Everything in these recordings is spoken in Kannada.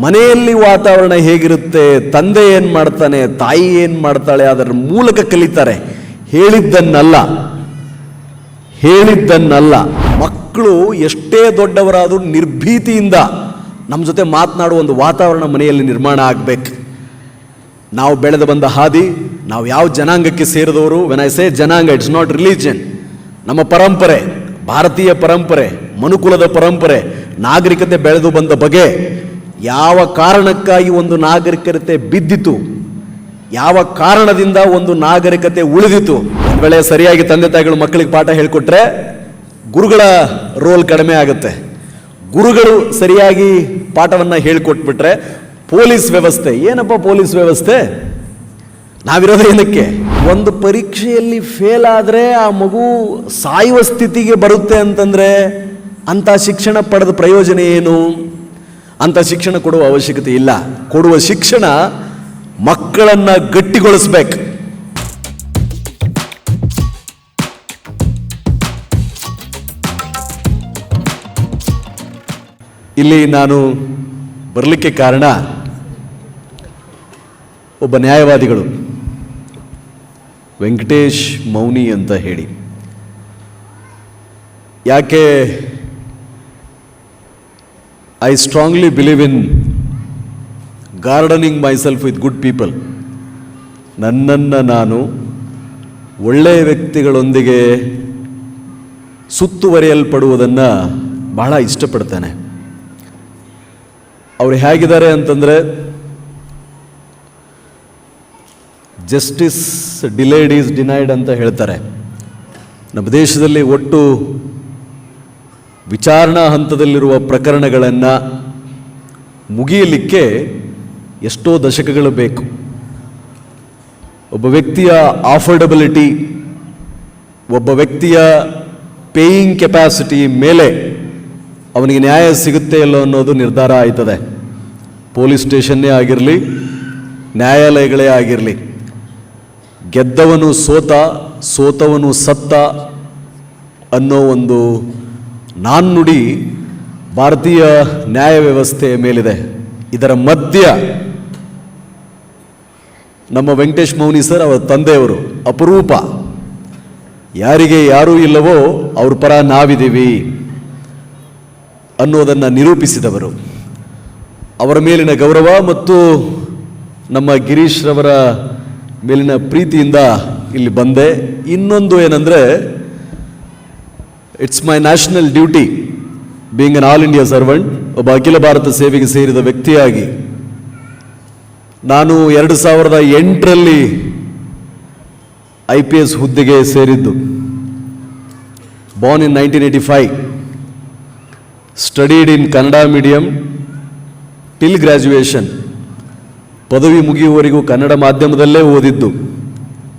ಮನೆಯಲ್ಲಿ ವಾತಾವರಣ ಹೇಗಿರುತ್ತೆ, ತಂದೆ ಏನು ಮಾಡ್ತಾನೆ, ತಾಯಿ ಏನು ಮಾಡ್ತಾಳೆ ಅದರ ಮೂಲಕ ಕಲಿತಾರೆ. ಹೇಳಿದ್ದನ್ನಲ್ಲ. ಹೇಳಿದ್ದನ್ನಲ್ಲ. ಮಕ್ಕಳು ಎಷ್ಟೇ ದೊಡ್ಡವರಾದರೂ ನಿರ್ಭೀತಿಯಿಂದ ನಮ್ಮ ಜೊತೆ ಮಾತನಾಡುವ ಒಂದು ವಾತಾವರಣ ಮನೆಯಲ್ಲಿ ನಿರ್ಮಾಣ ಆಗಬೇಕು. ನಾವು ಬೆಳೆದು ಬಂದ ಹಾದಿ, ನಾವು ಯಾವ ಜನಾಂಗಕ್ಕೆ ಸೇರಿದವರು? ವೆನ್ ಐ ಸೇ ಜನಾಂಗ ಇಟ್ಸ್ ನಾಟ್ ರಿಲಿಜನ್ ನಮ್ಮ ಪರಂಪರೆ, ಭಾರತೀಯ ಪರಂಪರೆ, ಮನುಕುಲದ ಪರಂಪರೆ, ನಾಗರಿಕತೆ ಬೆಳೆದು ಬಂದ ಬಗೆ ಯಾವ ಕಾರಣಕ್ಕಾಗಿ ಒಂದು ನಾಗರಿಕತೆ ಬಿದ್ದಿತು? ಯಾವ ಕಾರಣದಿಂದ ಒಂದು ನಾಗರಿಕತೆ ಉಳಿದಿತು? ಒಂದು ವೇಳೆ ಸರಿಯಾಗಿ ತಂದೆ ತಾಯಿಗಳು ಮಕ್ಕಳಿಗೆ ಪಾಠ ಹೇಳಿಕೊಟ್ರೆ ಗುರುಗಳ ರೋಲ್ ಕಡಿಮೆ ಆಗುತ್ತೆ. ಗುರುಗಳು ಸರಿಯಾಗಿ ಪಾಠವನ್ನು ಹೇಳಿಕೊಟ್ಬಿಟ್ರೆ ಪೊಲೀಸ್ ವ್ಯವಸ್ಥೆ, ಏನಪ್ಪ ಪೊಲೀಸ್ ವ್ಯವಸ್ಥೆ? ನಾವಿರೋದು ಏನಕ್ಕೆ? ಒಂದು ಪರೀಕ್ಷೆಯಲ್ಲಿ ಫೇಲ್ ಆದರೆ ಆ ಮಗು ಸಾಯುವ ಸ್ಥಿತಿಗೆ ಬರುತ್ತೆ ಅಂತಂದರೆ ಅಂಥ ಶಿಕ್ಷಣ ಪಡೆದ ಪ್ರಯೋಜನ ಏನು? ಅಂಥ ಶಿಕ್ಷಣ ಕೊಡುವ ಅವಶ್ಯಕತೆ ಇಲ್ಲ. ಕೊಡುವ ಶಿಕ್ಷಣ ಮಕ್ಕಳನ್ನು ಗಟ್ಟಿಗೊಳಿಸ್ಬೇಕು. ಇಲ್ಲಿ ನಾನು ಬರಲಿಕ್ಕೆ ಕಾರಣ ಒಬ್ಬ ನ್ಯಾಯವಾದಿಗಳು. ವೆಂಕಟೇಶ್ ಮೌನಿ ಅಂತ ಹೇಳಿ. ಯಾಕೆ I strongly believe in gardening myself with good people ನನ್ನನ್ನು ನಾನು ಒಳ್ಳೆಯ ವ್ಯಕ್ತಿಗಳೊಂದಿಗೆ ಸುತ್ತುವರಿಯಲ್ಪಡುವುದನ್ನು ಬಹಳ ಇಷ್ಟಪಡ್ತೇನೆ. ಅವ್ರು ಹೇಗಿದ್ದಾರೆ ಅಂತಂದರೆ ಜಸ್ಟಿಸ್ ಡಿಲೇಡ್ ಈಸ್ ಡಿನೈಡ್ ಅಂತ ಹೇಳ್ತಾರೆ. ನಮ್ಮ ದೇಶದಲ್ಲಿ ಒಟ್ಟು ವಿಚಾರಣಾ ಹಂತದಲ್ಲಿರುವ ಪ್ರಕರಣಗಳನ್ನು ಮುಗಿಯಲಿಕ್ಕೆ ಎಷ್ಟೋ ದಶಕಗಳು ಬೇಕು. ಒಬ್ಬ ವ್ಯಕ್ತಿಯ ಆಫರ್ಡಬಿಲಿಟಿ ಒಬ್ಬ ವ್ಯಕ್ತಿಯ ಪೇಯಿಂಗ್ ಕೆಪಾಸಿಟಿ ಮೇಲೆ ಅವನಿಗೆ ನ್ಯಾಯ ಸಿಗುತ್ತೆ ಇಲ್ಲೋ ಅನ್ನೋದು ನಿರ್ಧಾರ ಆಯ್ತದೆ. ಪೊಲೀಸ್ ಸ್ಟೇಷನ್ನೇ ಆಗಿರಲಿ, ನ್ಯಾಯಾಲಯಗಳೇ ಆಗಿರಲಿ. ಗೆದ್ದವನು ಸೋತ, ಸೋತವನು ಸತ್ತ ಅನ್ನೋ ಒಂದು ನಾಣ್ಣುಡಿ ಭಾರತೀಯ ನ್ಯಾಯ ವ್ಯವಸ್ಥೆಯ ಮೇಲಿದೆ. ಇದರ ಮಧ್ಯ ನಮ್ಮ ವೆಂಕಟೇಶ್ ಮೌನಿ ಸರ್, ಅವರ ತಂದೆಯವರು ಅಪರೂಪ. ಯಾರಿಗೆ ಯಾರೂ ಇಲ್ಲವೋ ಅವ್ರ ಪರ ನಾವಿದ್ದೀವಿ ಅನ್ನೋದನ್ನು ನಿರೂಪಿಸಿದವರು. ಅವರ ಮೇಲಿನ ಗೌರವ ಮತ್ತು ನಮ್ಮ ಗಿರೀಶ್ರವರ ಮೇಲಿನ ಪ್ರೀತಿಯಿಂದ ಇಲ್ಲಿ ಬಂದೆ. ಇನ್ನೊಂದು ಏನಂದರೆ it's my national duty being an all India servant ಒಬ್ಬ ಅಖಿಲ ಭಾರತ ಸೇವೆಗೆ ಸೇರಿದ ವ್ಯಕ್ತಿಯಾಗಿ. ನಾನು ಎರಡು ಸಾವಿರದ ಎಂಟರಲ್ಲಿ ಐ ಪಿ ಎಸ್ ಹುದ್ದೆಗೆ ಸೇರಿದ್ದು. Born in nineteen eighty five studied in Kannada medium till graduation ಪದವಿ ಮುಗಿಯುವವರೆಗೂ ಕನ್ನಡ ಮಾಧ್ಯಮದಲ್ಲೇ ಓದಿದ್ದು.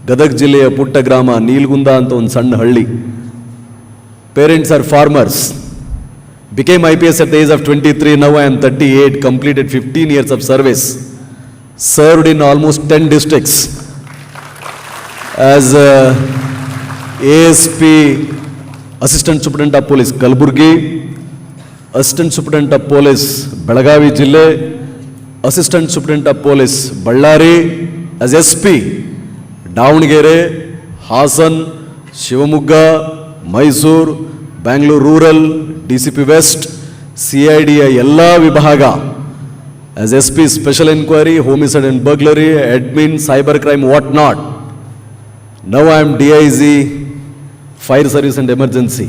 ಗದಗ ಜಿಲ್ಲೆಯ ಪುಟ್ಟ ಗ್ರಾಮ ನೀಲ್ಗುಂದ ಅಂತ ಒಂದು ಸಣ್ಣ ಹಳ್ಳಿ. P S at the age of twenty three now I am thirty eight completed fifteen years of service served in almost ten districts as A S P assistant superintendent of police Kalaburagi assistant superintendent of police Belagavi ಜಿಲ್ಲೆ assistant superintendent of police Ballari as S P Davanagere Hassan Shivamogga Mysuru Bangalore rural D C P west C I ಡಿಯ ಎಲ್ಲ ವಿಭಾಗ. As S P special enquiry homicide and burglary admin cyber crime what not now I am D I G fire service and emergency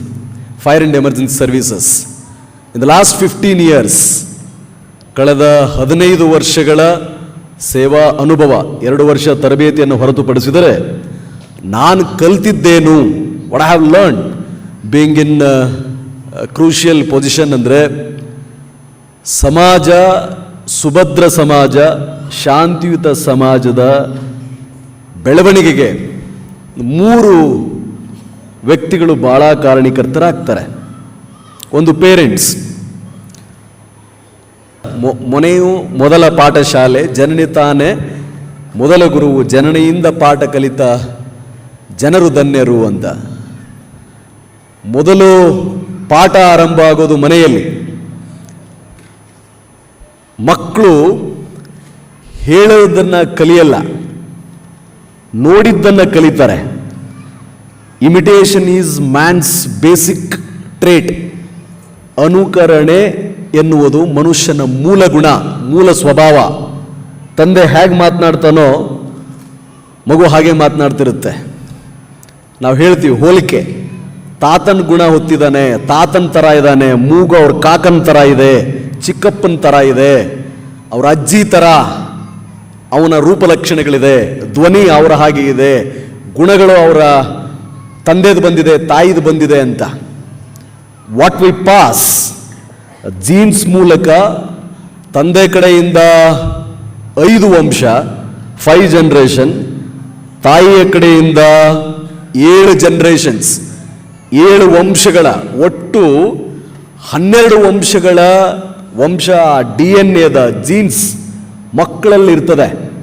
fire and emergency services in the last fifteen years ಕಳೆದ ಹದಿನೈದು ವರ್ಷಗಳ ಸೇವಾ ಅನುಭವ, ಎರಡು ವರ್ಷ ತರಬೇತಿಯನ್ನು ಹೊರತುಪಡಿಸಿದರೆ, ನಾನು ಕಲ್ತಿದ್ದೇನು? What I have learn being in crucial position ಅಂದರೆ, ಸಮಾಜ, ಸುಭದ್ರ ಸಮಾಜ, ಶಾಂತಿಯುತ ಸಮಾಜದ ಬೆಳವಣಿಗೆಗೆ ಮೂರು ವ್ಯಕ್ತಿಗಳು ಭಾಳ ಕಾರಣೀಕರ್ತರಾಗ್ತಾರೆ. ಒಂದು ಪೇರೆಂಟ್ಸ್. ಮೊನೆಯು ಮೊದಲ ಪಾಠಶಾಲೆ, ಜನನಿ ತಾನೇ ಮೊದಲ ಗುರುವು ಜನನಿಯಿಂದ ಪಾಠ ಕಲಿತ ಜನರು ಧನ್ಯರು ಅಂತ. ಮೊದಲು ಪಾಠ ಆರಂಭ ಆಗೋದು ಮನೆಯಲ್ಲಿ. ಮಕ್ಕಳು ಹೇಳೋದನ್ನು ಕಲಿಯಲ್ಲ, ನೋಡಿದ್ದನ್ನು ಕಲಿತಾರೆ. Imitation is man's basic trait ಅನುಕರಣೆ ಎನ್ನುವುದು ಮನುಷ್ಯನ ಮೂಲ ಗುಣ, ಮೂಲ ಸ್ವಭಾವ. ತಂದೆ ಹೇಗೆ ಮಾತನಾಡ್ತಾನೋ ಮಗು ಹಾಗೆ ಮಾತನಾಡ್ತಿರುತ್ತೆ. ನಾವು ಹೇಳ್ತೀವಿ ಹೋಲಿಕೆ. ತಾತನ ಗುಣ ಹೊತ್ತಿದ್ದಾನೆ ತಾತನ ಥರ ಇದ್ದಾನೆ ಮೂಗು ಅವ್ರ ಕಾಕನ ಥರ ಇದೆ, ಚಿಕ್ಕಪ್ಪನ ಥರ ಇದೆ, ಅವ್ರ ಅಜ್ಜಿ ಥರ ಅವನ ರೂಪಲಕ್ಷಣಗಳಿದೆ ಧ್ವನಿ ಅವರ ಹಾಗೆ ಇದೆ, ಗುಣಗಳು ಅವರ ತಂದೆದು ಬಂದಿದೆ, ತಾಯಿದು ಬಂದಿದೆ ಅಂತ. ವಾಟ್ ವಿ ಪಾಸ್ ಜೀನ್ಸ್ ಮೂಲಕ ತಂದೆ ಕಡೆಯಿಂದ ಐದು ವಂಶ ಫೈವ್ ಜನ್ರೇಷನ್ ತಾಯಿಯ ಕಡೆಯಿಂದ ಏಳು ಜನ್ರೇಷನ್ಸ್ ಏಳು ವಂಶಗಳ, ಒಟ್ಟು ಹನ್ನೆರಡು ವಂಶಗಳ ವಂಶ ಡಿ ಎನ್ ಎದ ಜೀನ್ಸ್ ಮಕ್ಕಳಲ್ಲಿರ್ತದೆ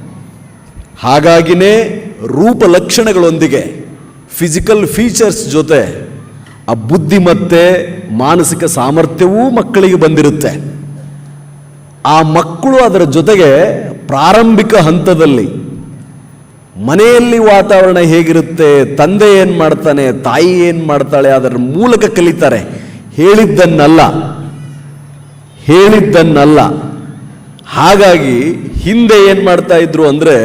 ರೂಪ ಲಕ್ಷಣಗಳೊಂದಿಗೆ ಫಿಸಿಕಲ್ ಫೀಚರ್ಸ್ ಜೊತೆ ಆ ಬುದ್ಧಿ ಬುದ್ಧಿಮತ್ತೆ, ಮಾನಸಿಕ ಸಾಮರ್ಥ್ಯವೂ ಮಕ್ಕಳಿಗೆ ಬಂದಿರುತ್ತೆ. ಆ ಮಕ್ಕಳು ಅದರ ಜೊತೆಗೆ ಪ್ರಾರಂಭಿಕ ಹಂತದಲ್ಲಿ ಮನೆಯಲ್ಲಿ ವಾತಾವರಣ ಹೇಗಿರುತ್ತೆ, ತಂದೆ ಏನು ಮಾಡ್ತಾನೆ, ತಾಯಿ ಏನು ಮಾಡ್ತಾಳೆ, ಅದರ ಮೂಲಕ ಕಲಿತಾರೆ. ಹೇಳಿದ್ದನ್ನಲ್ಲ. ಹೇಳಿದ್ದನ್ನಲ್ಲ. ಹಾಗಾಗಿ ಹಿಂದೆ ಏನು ಮಾಡ್ತಾ ಇದ್ರು ಅಂದರೆ,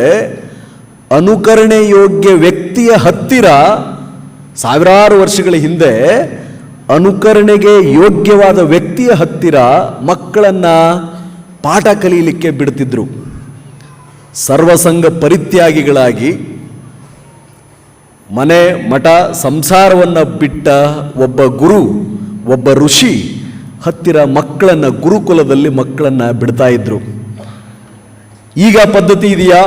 ಅನುಕರಣೆ ಯೋಗ್ಯ ವ್ಯಕ್ತಿಯ ಹತ್ತಿರ ಸಾವಿರಾರು ವರ್ಷಗಳ ಹಿಂದೆ ಅನುಕರಣೆಗೆ ಯೋಗ್ಯವಾದ ವ್ಯಕ್ತಿಯ ಹತ್ತಿರ ಮಕ್ಕಳನ್ನು ಪಾಠ ಕಲಿಯಲಿಕ್ಕೆ ಬಿಡ್ತಿದ್ರು. ಸರ್ವಸಂಗ ಪರಿತ್ಯಾಗಿಗಳಾಗಿ ಮನೆ, ಮಠ, ಸಂಸಾರವನ್ನು ಬಿಟ್ಟ ಒಬ್ಬ ಗುರು, ಒಬ್ಬ ಋಷಿ ಹತ್ತಿರ ಮಕ್ಕಳನ್ನು ಗುರುಕುಲದಲ್ಲಿ ಮಕ್ಕಳನ್ನು ಬಿಡ್ತಾ ಇದ್ರು. ಈಗ ಪದ್ಧತಿ ಇದೆಯಾ?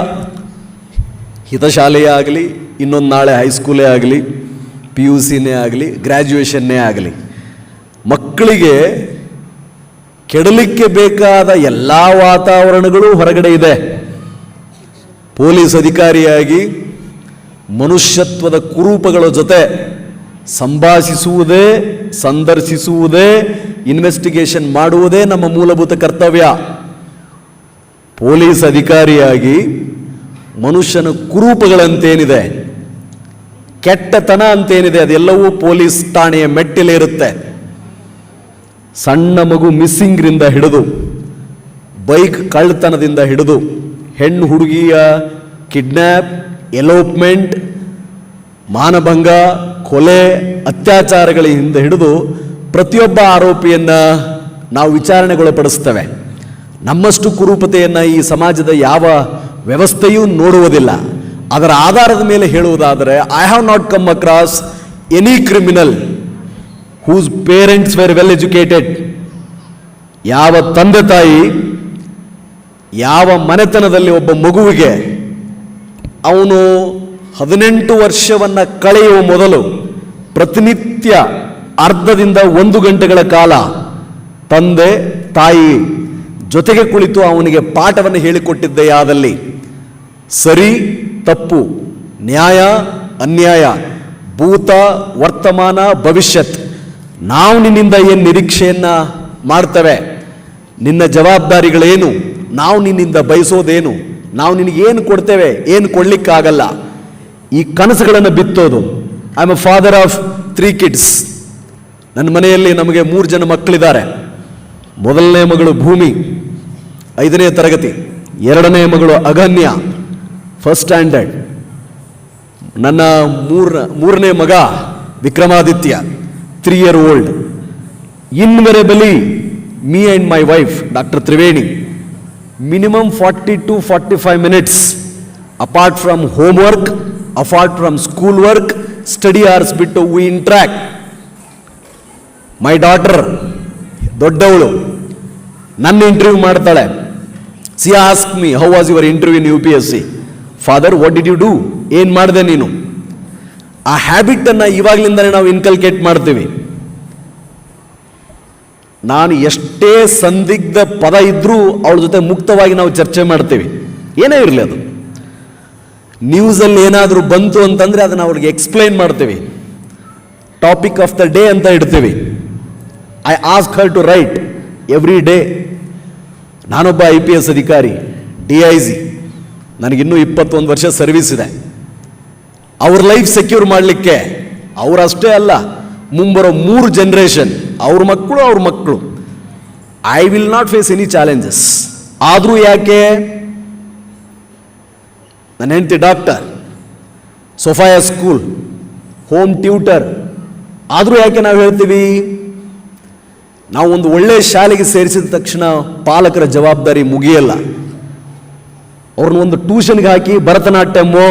ಹಿತಶಾಲೆಯೇ ಆಗಲಿ, ಇನ್ನೊಂದು ನಾಳೆ ಹೈಸ್ಕೂಲೇ ಆಗಲಿ ಪಿ ಯು ಸಿನೇ ಆಗಲಿ ಗ್ರ್ಯಾಜುಯೇಷನ್ನೇ ಆಗಲಿ. ಮಕ್ಕಳಿಗೆ ಕೆಡಲಿಕ್ಕೆ ಬೇಕಾದ ಎಲ್ಲ ವಾತಾವರಣಗಳು ಹೊರಗಡೆ ಇದೆ. ಪೊಲೀಸ್ ಅಧಿಕಾರಿಯಾಗಿ ಮನುಷ್ಯತ್ವದ ಕುರೂಪಗಳ ಜೊತೆ ಸಂಭಾಷಿಸುವುದೇ, ಸಂದರ್ಶಿಸುವುದೇ ಇನ್ವೆಸ್ಟಿಗೇಷನ್ ಮಾಡುವುದೇ ನಮ್ಮ ಮೂಲಭೂತ ಕರ್ತವ್ಯ. ಪೊಲೀಸ್ ಅಧಿಕಾರಿಯಾಗಿ ಮನುಷ್ಯನ ಕುರೂಪಗಳಂತೇನಿದೆ, ಕೆಟ್ಟತನ ಅಂತೇನಿದೆ, ಅದೆಲ್ಲವೂ ಪೊಲೀಸ್ ಠಾಣೆಯ ಮೆಟ್ಟಿಲಿರುತ್ತೆ ಸಣ್ಣ ಮಗು ಮಿಸ್ಸಿಂಗ್ರಿಂದ ಹಿಡಿದು, ಬೈಕ್ ಕಳ್ಳತನದಿಂದ ಹಿಡಿದು ಹೆಣ್ಣು ಹುಡುಗಿಯ ಕಿಡ್ನ್ಯಾಪ್ ಎಲೋಪ್ಮೆಂಟ್ ಮಾನಭಂಗ, ಕೊಲೆ ಅತ್ಯಾಚಾರಗಳಿಂದ ಹಿಡಿದು ಪ್ರತಿಯೊಬ್ಬ ಆರೋಪಿಯನ್ನ ನಾವು ವಿಚಾರಣೆಗೊಳಪಡಿಸ್ತೇವೆ. ನಮ್ಮಷ್ಟು ಕುರೂಪತೆಯನ್ನು ಈ ಸಮಾಜದ ಯಾವ ವ್ಯವಸ್ಥೆಯೂ ನೋಡುವುದಿಲ್ಲ. ಅದರ ಆಧಾರದ ಮೇಲೆ ಹೇಳುವುದಾದರೆ I have not come across any criminal whose parents were well educated ಯಾವ ತಂದೆ ತಾಯಿ ಯಾವ ಮನೆತನದಲ್ಲಿ ಒಬ್ಬ ಮಗುವಿಗೆ ಅವನು ಹದಿನೆಂಟು ವರ್ಷವನ್ನು ಕಳೆಯುವ ಮೊದಲು ಪ್ರತಿನಿತ್ಯ ಅರ್ಧದಿಂದ ಒಂದು ಗಂಟೆಗಳ ಕಾಲ ತಂದೆ, ತಾಯಿ ಜೊತೆಗೆ ಕುಳಿತು ಅವನಿಗೆ ಪಾಠವನ್ನು ಹೇಳಿಕೊಟ್ಟಿದ್ದೆಯಾದಲ್ಲಿ ಸರಿ, ತಪ್ಪು, ನ್ಯಾಯ, ಅನ್ಯಾಯ, ಭೂತ, ವರ್ತಮಾನ, ಭವಿಷ್ಯತ್, ನಾವು ನಿನ್ನಿಂದ ಏನು ನಿರೀಕ್ಷೆಯನ್ನು ಮಾಡ್ತೇವೆ? ನಿನ್ನ ಜವಾಬ್ದಾರಿಗಳೇನು? ನಾವು ನಿನ್ನಿಂದ ಬಯಸೋದೇನು? ನಾವು ನಿನಗೇನು ಕೊಡ್ತೇವೆ, ಏನು ಕೊಡ್ಲಿಕ್ಕಾಗಲ್ಲ. ಈ ಕನಸುಗಳನ್ನು ಬಿತ್ತೋದು. I am a father of three kids ನನ್ನ ಮನೆಯಲ್ಲಿ ನಮಗೆ ಮೂರು ಜನ ಮಕ್ಕಳಿದ್ದಾರೆ. ಮೊದಲನೇ ಮಗಳು ಭೂಮಿ, ಐದನೇ ತರಗತಿ, ಎರಡನೇ ಮಗಳು ಅಗನ್ಯ ಫಸ್ಟ್ ಸ್ಟ್ಯಾಂಡರ್ಡ್ ನನ್ನ ಮೂರ, ಮೂರನೇ ಮಗ Vikramaditya three year old invariably me and my wife doctor Triveni forty five minutes apart from home work apart from school work study hours ಬಿಟ್ಟು ವಿ ಇಂಟ್ರ್ಯಾಕ್ ಮೈ ಡಾಟರ್ ದೊಡ್ಡವಳು, ನನ್ನ ಇಂಟರ್ವ್ಯೂ ಮಾಡ್ತಾಳೆ. She ask me how was your interview in U P S C father what did you do ಏನು ಮಾಡಿದೆ ನೀನು? ಆ ಹ್ಯಾಬಿಟನ್ನು ಇವಾಗಲಿಂದಲೇ ನಾವು ಇನ್ಕಲ್ಕೇಟ್ ಮಾಡ್ತೀವಿ. ನಾನು ಎಷ್ಟೇ ಸಂದಿಗ್ಧ ಪದ ಇದ್ದರೂ ಅವಳ ಜೊತೆ ಮುಕ್ತವಾಗಿ ನಾವು ಚರ್ಚೆ ಮಾಡ್ತೇವೆ. ಏನೇ ಇರಲಿ ಅದು. ನ್ಯೂಸಲ್ಲಿ ಏನಾದರೂ ಬಂತು ಅಂತಂದರೆ ಅದನ್ನು ಅವ್ರಿಗೆ ಎಕ್ಸ್ಪ್ಲೈನ್ ಮಾಡ್ತೇವೆ. ಟಾಪಿಕ್ ಆಫ್ ದ ಡೇ ಅಂತ ಇಡ್ತೇವೆ. I ask her to write every day ನಾನೊಬ್ಬ ಐ ಪಿ ಎಸ್ ಅಧಿಕಾರಿ ಡಿ ಐ ಜಿ ನನಗಿನ್ನೂ ಇಪ್ಪತ್ತೊಂದು ವರ್ಷ ಸರ್ವಿಸ್ ಇದೆ. ಅವ್ರ ಲೈಫ್ ಸೆಕ್ಯೂರ್ ಮಾಡಲಿಕ್ಕೆ, ಅವರಷ್ಟೇ ಅಲ್ಲ ಮುಂಬರೋ ಮೂರು ಜನ್ರೇಷನ್ ಅವ್ರ ಮಕ್ಕಳು ಅವ್ರ ಮಕ್ಕಳು. I will not face any challenges ಆದರೂ ಯಾಕೆ? ನನ್ನ ಹೆಂಡತಿ ಡಾಕ್ಟರ್ ಸೊಫಾಯ ಸ್ಕೂಲ್ ಹೋಮ್ ಟ್ಯೂಟರ್ ಆದರೂ ಯಾಕೆ ನಾವು ಹೇಳ್ತೀವಿ? ನಾವು ಒಂದು ಒಳ್ಳೆಯ ಶಾಲೆಗೆ ಸೇರಿಸಿದ ತಕ್ಷಣ ಪಾಲಕರ ಜವಾಬ್ದಾರಿ ಮುಗಿಯಲ್ಲ. ಅವ್ರನ್ನ ಒಂದು ಟ್ಯೂಷನ್ಗೆ ಹಾಕಿ ಭರತನಾಟ್ಯಮೋ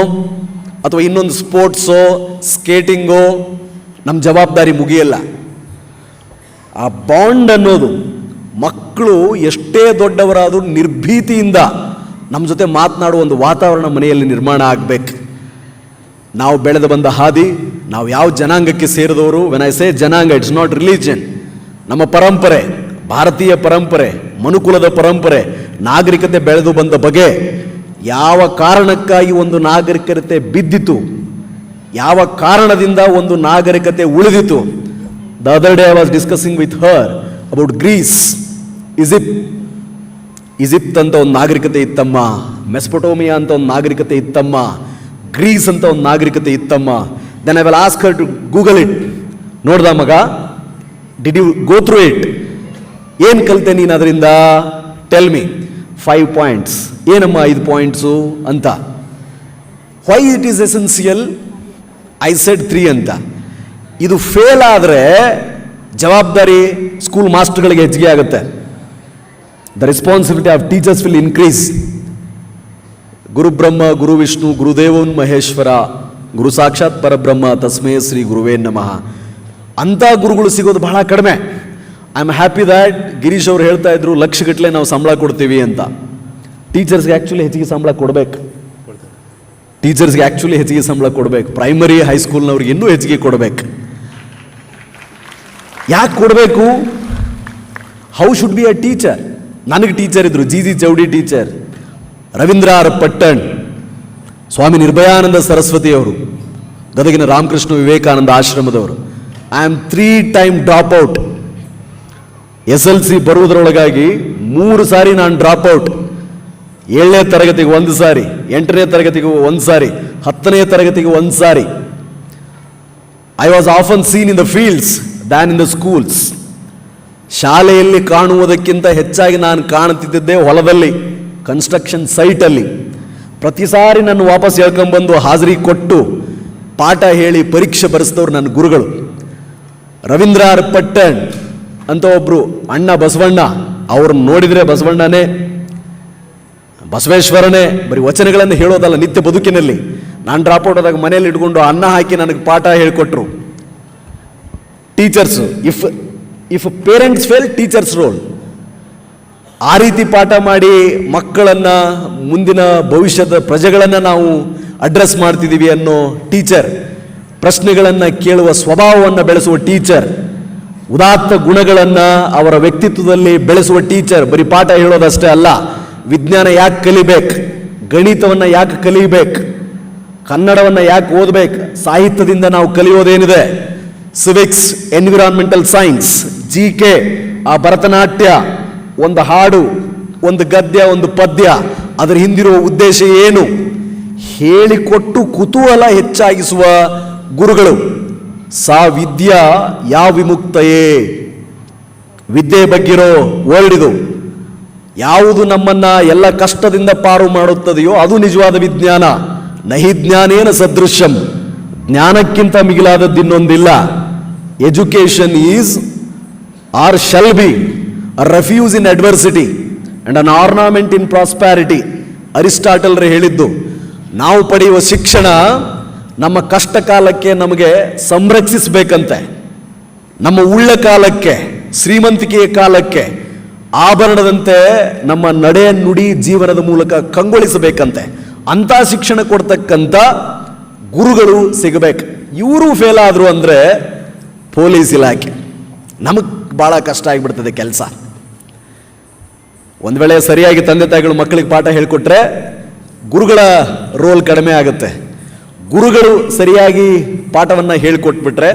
ಅಥವಾ ಇನ್ನೊಂದು ಸ್ಪೋರ್ಟ್ಸೋ ಸ್ಕೇಟಿಂಗೋ ನಮ್ಮ ಜವಾಬ್ದಾರಿ ಮುಗಿಯಲ್ಲ. ಆ ಬಾಂಡ್ ಅನ್ನೋದು ಮಕ್ಕಳು ಎಷ್ಟೇ ದೊಡ್ಡವರಾದರೂ ನಿರ್ಭೀತಿಯಿಂದ ನಮ್ಮ ಜೊತೆ ಮಾತನಾಡುವ ಒಂದು ವಾತಾವರಣ ಮನೆಯಲ್ಲಿ ನಿರ್ಮಾಣ ಆಗಬೇಕು. ನಾವು ಬೆಳೆದು ಬಂದ ಹಾದಿ, ನಾವು ಯಾವ ಜನಾಂಗಕ್ಕೆ ಸೇರಿದವರು ವೆನ್ ಐ ಸೇ ಜನಾಂಗ ಇಟ್ಸ್ ನಾಟ್ ರಿಲಿಜನ್ ನಮ್ಮ ಪರಂಪರೆ, ಭಾರತೀಯ ಪರಂಪರೆ, ಮನುಕುಲದ ಪರಂಪರೆ, ನಾಗರಿಕತೆ ಬೆಳೆದು ಬಂದ ಬಗೆ ಯಾವ ಕಾರಣಕ್ಕಾಗಿ ಒಂದು ನಾಗರಿಕತೆ ಬಿದ್ದಿತು ಯಾವ ಕಾರಣದಿಂದ ಒಂದು ನಾಗರಿಕತೆ ಉಳಿದಿತು? The other day I was discussing with her about Greece Egypt Egypt ಅಂತ ಒಂದು ನಾಗರಿಕತೆ ಇತ್ತಮ್ಮ. ಮೆಸ್ಪೊಟೋಮಿಯಾ ಅಂತ ಒಂದು ನಾಗರಿಕತೆ ಇತ್ತಮ್ಮ. ಗ್ರೀಸ್ ಅಂತ ಒಂದು ನಾಗರಿಕತೆ ಇತ್ತಮ್ಮ. Then I will ask her to Google it ನೋಡ್ದ ಮಗ? Did you go through it ಏನು ಕಲಿತೆ ನೀನು ಅದರಿಂದ? ಟೆಲ್ ಮಿ ಫೈವ್ ಪಾಯಿಂಟ್ಸ್ ಏನಮ್ಮ ಐದು ಪಾಯಿಂಟ್ಸು ಅಂತ? Why it is essential I said three ಅಂತ. ಇದು ಫೇಲ್ ಆದರೆ ಜವಾಬ್ದಾರಿ ಸ್ಕೂಲ್ ಮಾಸ್ಟರ್ಗಳಿಗೆ ಹೆಚ್ಚಿಗೆ ಆಗುತ್ತೆ. The responsibility of teachers will increase ಗುರುಬ್ರಹ್ಮ ಗುರು ವಿಷ್ಣು ಗುರುದೇವನ್ ಮಹೇಶ್ವರ, ಗುರು ಸಾಕ್ಷಾತ್ ಪರಬ್ರಹ್ಮ, ತಸ್ಮೇ ಶ್ರೀ ಗುರುವೇ ನಮಃ. ಅಂಥ ಗುರುಗಳು ಸಿಗೋದು ಬಹಳ ಕಡಿಮೆ. I am happy that Girish ಅವರು ಹೇಳ್ತಾ ಇದ್ರು, ಲಕ್ಷಗಟ್ಟಲೆ ನಾವು ಸಂಬಳ ಕೊಡ್ತೀವಿ ಅಂತ. ಟೀಚರ್ಸ್ಗೆ ಆ್ಯಕ್ಚುಲಿ ಹೆಚ್ಚಿಗೆ ಸಂಬಳ ಕೊಡಬೇಕು. ಟೀಚರ್ಸ್ಗೆ ಆ್ಯಕ್ಚುಲಿ ಹೆಚ್ಚಿಗೆ ಸಂಬಳ ಕೊಡಬೇಕು. ಪ್ರೈಮರಿ ಹೈಸ್ಕೂಲ್ನವ್ರಿಗೆ ಇನ್ನೂ ಹೆಚ್ಚಿಗೆ ಕೊಡಬೇಕು. ಯಾಕೆ ಕೊಡಬೇಕು? How should be a teacher ನನಗೆ ಟೀಚರ್ ಇದ್ರು G G Chowdi teacher Ravindra R Pattan, Swami Nirbhayananda ಸರಸ್ವತಿಯವರು ಗದಗಿನ Ramakrishna Vivekananda ಆಶ್ರಮದವರು. I am three time drop out S L C ಬರುವುದರೊಳಗಾಗಿ ಮೂರು ಸಾರಿ ನಾನು ಡ್ರಾಪ್ ಔಟ್ ಏಳನೇ ತರಗತಿಗೆ ಒಂದು ಸಾರಿ, ಎಂಟನೇ ತರಗತಿಗೆ ಒಂದು ಸಾರಿ, ಹತ್ತನೇ ತರಗತಿಗೆ ಒಂದು ಸಾರಿ. I was often seen in the fields than in the schools ಶಾಲೆಯಲ್ಲಿ ಕಾಣುವುದಕ್ಕಿಂತ ಹೆಚ್ಚಾಗಿ ನಾನು ಕಾಣುತ್ತಿದ್ದೇ ಹೊಲದಲ್ಲಿ ಕನ್ಸ್ಟ್ರಕ್ಷನ್ ಸೈಟಲ್ಲಿ ಪ್ರತಿ ಸಾರಿ ನನ್ನ ವಾಪಸ್ ಹೇಳ್ಕೊಂಬಂದು ಹಾಜರಿ ಕೊಟ್ಟು ಪಾಠ ಹೇಳಿ ಪರೀಕ್ಷೆ ಬರೆಸಿದವರು ನನ್ನ ಗುರುಗಳು. ರವೀಂದ್ರ ಆರ್ ಪಟ್ಟಣ್ ಅಂತ ಒಬ್ಬರು ಅಣ್ಣ ಬಸವಣ್ಣ, ಅವ್ರನ್ನ ನೋಡಿದರೆ ಬಸವಣ್ಣನೇ ಬಸವೇಶ್ವರನೇ, ಬರೀ ವಚನಗಳನ್ನು ಹೇಳೋದಲ್ಲ, ನಿತ್ಯ ಬದುಕಿನಲ್ಲಿ. ನಾನು ಡ್ರಾಪ್ ಔಟ್ ಆದಾಗ ಮನೇಲಿ ಇಟ್ಕೊಂಡು ಅನ್ನ ಹಾಕಿ ನನಗೆ ಪಾಠ ಹೇಳಿಕೊಟ್ರು. Teachers if if parents fail teachers role ಆ ರೀತಿ ಪಾಠ ಮಾಡಿ ಮಕ್ಕಳನ್ನು, ಮುಂದಿನ ಭವಿಷ್ಯದ ಪ್ರಜೆಗಳನ್ನು ನಾವು ಅಡ್ರೆಸ್ ಮಾಡ್ತಿದ್ದೀವಿ ಅನ್ನೋ ಟೀಚರ್ ಪ್ರಶ್ನೆಗಳನ್ನು ಕೇಳುವ ಸ್ವಭಾವವನ್ನು ಬೆಳೆಸುವ ಟೀಚರ್ ಉದಾತ್ತ ಗುಣಗಳನ್ನು ಅವರ ವ್ಯಕ್ತಿತ್ವದಲ್ಲಿ ಬೆಳೆಸುವ ಟೀಚರ್ ಬರೀ ಪಾಠ ಹೇಳೋದಷ್ಟೇ ಅಲ್ಲ. ವಿಜ್ಞಾನ ಯಾಕೆ ಕಲಿಬೇಕು? ಗಣಿತವನ್ನು ಯಾಕೆ ಕಲಿಬೇಕು? ಕನ್ನಡವನ್ನು ಯಾಕೆ ಓದಬೇಕು? ಸಾಹಿತ್ಯದಿಂದ ನಾವು ಕಲಿಯೋದೇನಿದೆ? Civics environmental science G K ಆ ಭರತನಾಟ್ಯ, ಒಂದು ಹಾಡು, ಒಂದು ಗದ್ಯ, ಒಂದು ಪದ್ಯ, ಅದರ ಹಿಂದಿರುವ ಉದ್ದೇಶ ಏನು? ಹೇಳಿಕೊಟ್ಟು ಕುತೂಹಲ ಹೆಚ್ಚಾಗಿಸುವ ಗುರುಗಳು, ಸಾ ವಿದ್ಯಾ ಯಾ ವಿಮುಕ್ತಯೇ ವಿದ್ಯೆ ಬಗ್ಗಿರೋ ವರ್ಡ್ ಇದು. ಯಾವುದು ನಮ್ಮನ್ನ ಎಲ್ಲ ಕಷ್ಟದಿಂದ ಪಾರು ಮಾಡುತ್ತದೆಯೋ ಅದು ನಿಜವಾದ ವಿಜ್ಞಾನ. ನಹಿ ಜ್ಞಾನೇನ ಸದೃಶ್ಯಂ. ಜ್ಞಾನಕ್ಕಿಂತ ಮಿಗಿಲಾದದ್ದು ಇನ್ನೊಂದಿಲ್ಲ. Education is or shall be refuge in adversity and an ornament in prosperity Aristotle ಹೇಳಿದ್ದು, ನಾವು ಪಡೆಯುವ ಶಿಕ್ಷಣ ನಮ್ಮ ಕಷ್ಟ ಕಾಲಕ್ಕೆ ನಮಗೆ ಸಂರಕ್ಷಿಸಬೇಕಂತೆ. ನಮ್ಮ ಉಳ್ಳ ಕಾಲಕ್ಕೆ, ಶ್ರೀಮಂತಿಕೆಯ ಕಾಲಕ್ಕೆ ಆಭರಣದಂತೆ ನಮ್ಮ ನಡೆ ನುಡಿ ಜೀವನದ ಮೂಲಕ ಕಂಗೊಳಿಸಬೇಕಂತೆ, ಅಂಥ ಶಿಕ್ಷಣ ಕೊಡ್ತಕ್ಕಂಥ ಗುರುಗಳು ಸಿಗಬೇಕು. ಇವರು ಫೇಲ್ ಆದರು ಅಂದರೆ ಪೊಲೀಸ್ ಇಲಾಖೆ. ನಮಗೆ ಭಾಳ ಕಷ್ಟ ಆಗಿಬಿಡ್ತದೆ ಕೆಲಸ. ಒಂದು ವೇಳೆ ಸರಿಯಾಗಿ ತಂದೆ ತಾಯಿಗಳು ಮಕ್ಕಳಿಗೆ ಪಾಠ ಹೇಳಿಕೊಟ್ರೆ ಗುರುಗಳ ರೋಲ್ ಕಡಿಮೆ ಆಗುತ್ತೆ. ಗುರುಗಳು ಸರಿಯಾಗಿ ಪಾಠವನ್ನು ಹೇಳಿಕೊಟ್ಬಿಟ್ರೆ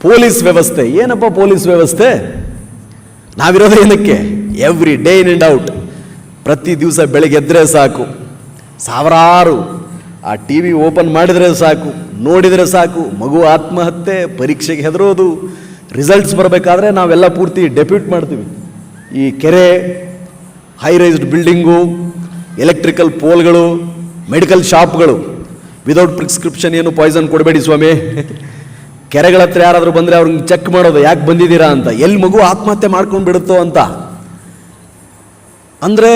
ಪೊಲೀಸ್ ವ್ಯವಸ್ಥೆ. ಏನಪ್ಪ ಪೊಲೀಸ್ ವ್ಯವಸ್ಥೆ? ನಾವಿರೋದು ಏನಕ್ಕೆ? Every day in and out ಪ್ರತಿ ದಿವಸ ಬೆಳಗ್ಗೆ ಎದ್ದರೆ ಸಾಕು. ಸಾವಿರಾರು ಆ ಟಿ ವಿ ಓಪನ್ ಮಾಡಿದರೆ ಸಾಕು. ನೋಡಿದರೆ ಸಾಕು. ಮಗು ಆತ್ಮಹತ್ಯೆ, ಪರೀಕ್ಷೆಗೆ ಹೆದರೋದು. ರಿಸಲ್ಟ್ಸ್ ಬರಬೇಕಾದ್ರೆ ನಾವೆಲ್ಲ ಪೂರ್ತಿ ಡೆಪ್ಯೂಟ್ ಮಾಡ್ತೀವಿ. ಈ ಕೆರೆ ಹೈ ರೈಸ್ಡ್ ಬಿಲ್ಡಿಂಗು ಎಲೆಕ್ಟ್ರಿಕಲ್ ಪೋಲ್ಗಳು ಮೆಡಿಕಲ್ ಶಾಪ್ಗಳು ವಿದೌಟ್ ಪ್ರಿಸ್ಕ್ರಿಪ್ಷನ್ ಏನು ಪಾಯ್ಸನ್ ಕೊಡಬೇಡಿ ಸ್ವಾಮಿ. ಕೆರೆಗಳ ಹತ್ರ ಯಾರಾದರೂ ಬಂದರೆ ಅವ್ರಿಗೆ ಚೆಕ್ ಮಾಡೋದು. ಯಾಕೆ ಬಂದಿದ್ದೀರಾ ಅಂತ. ಎಲ್ಲಿ ಮಗು ಆತ್ಮಹತ್ಯೆ ಮಾಡ್ಕೊಂಡು ಬಿಡುತ್ತೋ ಅಂತ. ಅಂದರೆ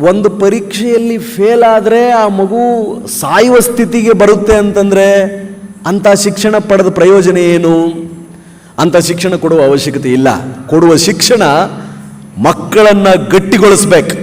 ಒಂದು ಪರೀಕ್ಷೆಯಲ್ಲಿ ಫೇಲ್ ಆದರೆ ಆ ಮಗು ಸಾಯುವ ಸ್ಥಿತಿಗೆ ಬರುತ್ತೆ ಅಂತಂದರೆ ಅಂಥ ಶಿಕ್ಷಣ ಪಡೆದ ಪ್ರಯೋಜನ ಏನು? ಅಂಥ ಶಿಕ್ಷಣ ಕೊಡುವ ಅವಶ್ಯಕತೆ ಇಲ್ಲ. ಕೊಡುವ ಶಿಕ್ಷಣ ಮಕ್ಕಳನ್ನು ಗಟ್ಟಿಗೊಳಿಸ್ಬೇಕು.